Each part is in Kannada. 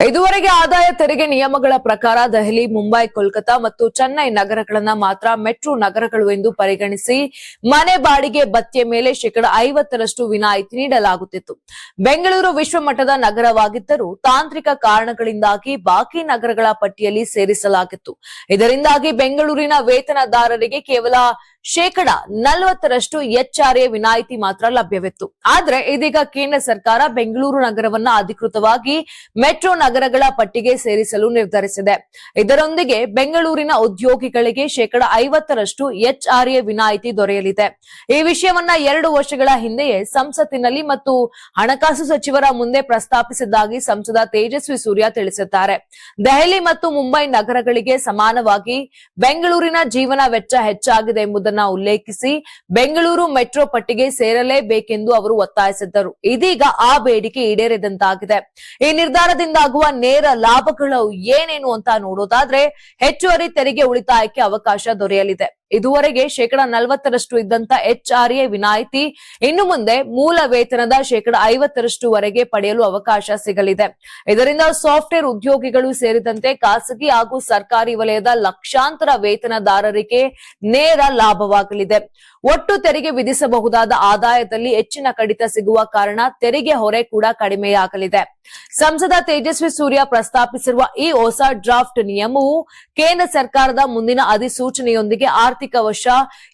ಇದುವರೆಗೆ ಆದಾಯ ತೆರಿಗೆ ನಿಯಮಗಳ ಪ್ರಕಾರ ದೆಹಲಿ, ಮುಂಬೈ, ಕೋಲ್ಕತಾ ಮತ್ತು ಚೆನ್ನೈ ನಗರಗಳನ್ನ ಮಾತ್ರ ಮೆಟ್ರೋ ನಗರಗಳು ಎಂದು ಪರಿಗಣಿಸಿ ಮನೆ ಬಾಡಿಗೆ ಭತ್ಯೆ ಮೇಲೆ ಶೇಕಡ ಐವತ್ತರಷ್ಟು ವಿನಾಯಿತಿ ನೀಡಲಾಗುತ್ತಿತ್ತು. ಬೆಂಗಳೂರು ವಿಶ್ವಮಟ್ಟದ ನಗರವಾಗಿದ್ದರೂ ತಾಂತ್ರಿಕ ಕಾರಣಗಳಿಂದಾಗಿ ಬಾಕಿ ನಗರಗಳ ಪಟ್ಟಿಯಲ್ಲಿ ಸೇರಿಸಲಾಗಿತ್ತು. ಇದರಿಂದಾಗಿ ಬೆಂಗಳೂರಿನ ವೇತನದಾರರಿಗೆ ಕೇವಲ ಶೇಕಡ ನಲವತ್ತರಷ್ಟು ಎಚ್ಆರ್ಎ ವಿನಾಯಿತಿ ಮಾತ್ರ ಲಭ್ಯವಿತ್ತು. ಆದ್ರೆ ಇದೀಗ ಕೇಂದ್ರ ಸರ್ಕಾರ ಬೆಂಗಳೂರು ನಗರವನ್ನ ಅಧಿಕೃತವಾಗಿ ಮೆಟ್ರೋ ನಗರಗಳ ಪಟ್ಟಿಗೆ ಸೇರಿಸಲು ನಿರ್ಧರಿಸಿದೆ. ಇದರೊಂದಿಗೆ ಬೆಂಗಳೂರಿನ ಉದ್ಯೋಗಿಗಳಿಗೆ ಶೇಕಡ ಐವತ್ತರಷ್ಟು ಎಚ್ಆರ್ಎ ವಿನಾಯಿತಿ ದೊರೆಯಲಿದೆ. ಈ ವಿಷಯವನ್ನ ಎರಡು ವರ್ಷಗಳ ಹಿಂದೆಯೇ ಸಂಸತ್ತಿನಲ್ಲಿ ಮತ್ತು ಹಣಕಾಸು ಸಚಿವರ ಮುಂದೆ ಪ್ರಸ್ತಾಪಿಸಿದ್ದಾಗಿ ಸಂಸದ ತೇಜಸ್ವಿ ಸೂರ್ಯ ತಿಳಿಸಿದ್ದಾರೆ. ದೆಹಲಿ ಮತ್ತು ಮುಂಬೈ ನಗರಗಳಿಗೆ ಸಮಾನವಾಗಿ ಬೆಂಗಳೂರಿನ ಜೀವನ ವೆಚ್ಚ ಹೆಚ್ಚಾಗಿದೆ ಎಂಬುದನ್ನ ಉಲ್ಲೇಖಿಸಿ ಬೆಂಗಳೂರು ಮೆಟ್ರೋ ಪಟ್ಟಿಗೆ ಸೇರಲೇಬೇಕೆಂದು ಅವರು ಒತ್ತಾಯಿಸಿದ್ದರು. ಇದೀಗ ಆ ಬೇಡಿಕೆ ಈಡೇರಿದಂತಾಗಿದೆ. ಈ ನಿರ್ಧಾರದಿಂದಾಗುವ ನೇರ ಲಾಭಗಳು ಏನೇನು ಅಂತ ನೋಡೋದಾದ್ರೆ ಹೆಚ್ಚುವರಿ ತೆರಿಗೆ ಉಳಿತಾಯಕ್ಕೆ ಅವಕಾಶ ದೊರೆಯಲಿದೆ. ಇದುವರೆಗೆ ಶೇಕಡ ನಲವತ್ತರಷ್ಟು ಇದ್ದಂತ ಎಚ್ಆರ್ಎ ವಿನಾಯಿತಿ ಇನ್ನು ಮುಂದೆ ಮೂಲ ವೇತನದ ಶೇಕಡ ಐವತ್ತರಷ್ಟು ವರೆಗೆ ಪಡೆಯಲು ಅವಕಾಶ ಸಿಗಲಿದೆ. ಇದರಿಂದ ಸಾಫ್ಟ್ವೇರ್ ಉದ್ಯೋಗಿಗಳು ಸೇರಿದಂತೆ ಖಾಸಗಿ ಹಾಗೂ ಸರ್ಕಾರಿ ವಲಯದ ಲಕ್ಷಾಂತರ ವೇತನದಾರರಿಗೆ ನೇರ ಲಾಭವಾಗಲಿದೆ. ಒಟ್ಟು ತೆರಿಗೆ ವಿಧಿಸಬಹುದಾದ ಆದಾಯದಲ್ಲಿ ಹೆಚ್ಚಿನ ಕಡಿತ ಸಿಗುವ ಕಾರಣ ತೆರಿಗೆ ಹೊರೆ ಕೂಡ ಕಡಿಮೆಯಾಗಲಿದೆ. ಸಂಸದ ತೇಜಸ್ವಿ ಸೂರ್ಯ ಪ್ರಸ್ತಾಪಿಸಿರುವ ಈ ಹೊಸ ಡ್ರಾಫ್ಟ್ ನಿಯಮವು ಕೇಂದ್ರ ಸರ್ಕಾರದ ಮುಂದಿನ ಅಧಿಸೂಚನೆಯೊಂದಿಗೆ ಆರ್ಥಿಕ ವರ್ಷ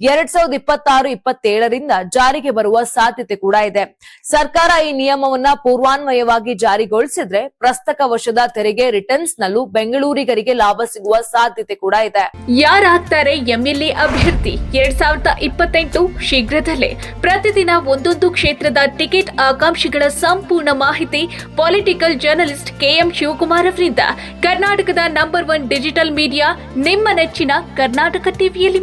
ಎರಡ್ ಸಾವಿರದ ಇಪ್ಪತ್ತಾರು, ಇಪ್ಪತ್ತೇಳರಿಂದ ಜಾರಿಗೆ ಬರುವ ಸಾಧ್ಯತೆ ಕೂಡ ಇದೆ. ಸರ್ಕಾರ ಈ ನಿಯಮವನ್ನ ಪೂರ್ವಾನ್ವಯವಾಗಿ ಜಾರಿಗೊಳಿಸಿದ್ರೆ ಪ್ರಸ್ತಕ ವರ್ಷದ ತೆರಿಗೆ ರಿಟರ್ನ್ಸ್ ನಲ್ಲೂ ಬೆಂಗಳೂರಿಗರಿಗೆ ಲಾಭ ಸಿಗುವ ಸಾಧ್ಯತೆ ಕೂಡ ಇದೆ. ಯಾರಾಗ್ತಾರೆ ಎಂಎಲ್ಎ ಅಭ್ಯರ್ಥಿ? ಎರಡ್ ಸಾವಿರದ ಇಪ್ಪತ್ತೆಂಟು ಶೀಘ್ರದಲ್ಲೇ ಪ್ರತಿದಿನ ಒಂದೊಂದು ಕ್ಷೇತ್ರದ ಟಿಕೆಟ್ ಆಕಾಂಕ್ಷಿಗಳ ಸಂಪೂರ್ಣ ಮಾಹಿತಿ ಪೊಲಿಟಿಕಲ್ ಜರ್ನಲಿಸ್ಟ್ ಕೆಎಂ ಶಿವಕುಮಾರ್ ಅವರಿಂದ. ಕರ್ನಾಟಕದ ನಂಬರ್ ಒನ್ ಡಿಜಿಟಲ್ ಮೀಡಿಯಾ, ನಿಮ್ಮ ನೆಚ್ಚಿನ ಕರ್ನಾಟಕ ಟಿವಿಯಲ್ಲಿ